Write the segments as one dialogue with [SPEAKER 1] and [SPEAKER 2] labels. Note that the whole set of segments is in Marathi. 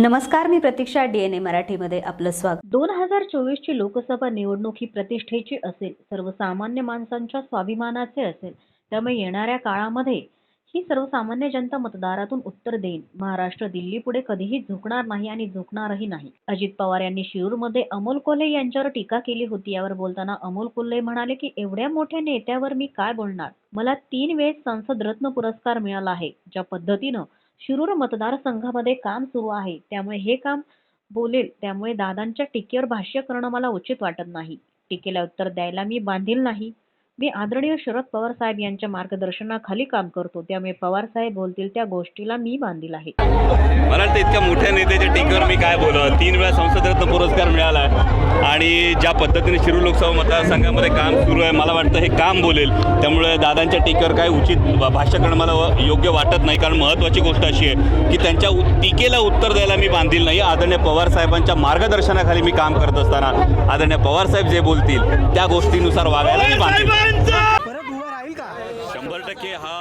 [SPEAKER 1] नमस्कार मी प्रतीक्षा डी एन ए मराठीमध्ये आपलं स्वागत.
[SPEAKER 2] दोन हजार चोवीसची लोकसभा निवडणूक ही प्रतिष्ठेची असेल सर्वसामान्य माणसांच्या स्वाभिमानाचे असेल त्यामुळे येणाऱ्या काळामध्ये ही सर्वसामान्य जनता मतदारातून उत्तर देईल महाराष्ट्र दिल्ली पुढे कधीही झुकणार नाही आणि झुकणारही नाही. अजित पवार यांनी शिरूरमध्ये अमोल कोल्हे यांच्यावर टीका केली होती. यावर बोलताना अमोल कोल्हे म्हणाले की एवढ्या मोठ्या नेत्यावर मी काय बोलणार? मला तीन वेळेस संसद रत्न पुरस्कार मिळाला आहे. ज्या पद्धतीनं शिरूर मतदारसंघामध्ये काम सुरू आहे. त्यामुळे हे काम बोलेल. त्यामुळे दादांच्या टीकेवर भाष्य करणं मला उचित वाटत नाही. टीकेला उत्तर द्यायला मी बांधील नाही. मी आदरणीय शरद पवार साहेब यांच्या मार्गदर्शनाखाली काम करतो. त्यामुळे पवार साहेब बोलतील त्या गोष्टीला मी बांधील आहे.
[SPEAKER 3] मला वाटतं इतक्या मोठ्या नेत्याच्या टीकेवर मी काय बोलत तीन वेळा संसदरत्न पुरस्कार मिळाला आणि ज्या पद्धतीने शिरू लोकसभा मतदारसंघामध्ये काम सुरू आहे मला वाटतं हे काम बोलेल. त्यामुळे दादांच्या टीकेवर काय उचित भाष्य करणं मला योग्य वाटत नाही. कारण महत्त्वाची गोष्ट अशी आहे की त्यांच्या टीकेला उत्तर द्यायला मी बांधील नाही. आदरणीय पवार साहेबांच्या मार्गदर्शनाखाली मी काम करत असताना आदरणीय पवार साहेब जे बोलतील त्या गोष्टीनुसार वागायला मी बांधील. शंभर टक्के हा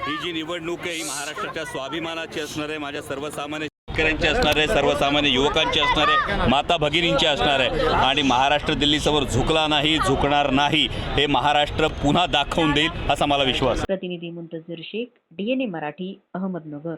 [SPEAKER 3] ही जी निवडणूक आहे ही महाराष्ट्राच्या स्वाभिमानाची असणार आहे माझ्या सर्वसामान्य शेतकऱ्यांची असणार आहे सर्वसामान्य युवकांची असणार आहे माता भगिनींची असणार आहे. आणि महाराष्ट्र दिल्लीसमोर झुकला नाही झुकणार नाही हे महाराष्ट्र पुन्हा दाखवून देईल असा मला विश्वास
[SPEAKER 2] प्रतिनिधी मुंतजीर शेख डीएनए मराठी अहमदनगर.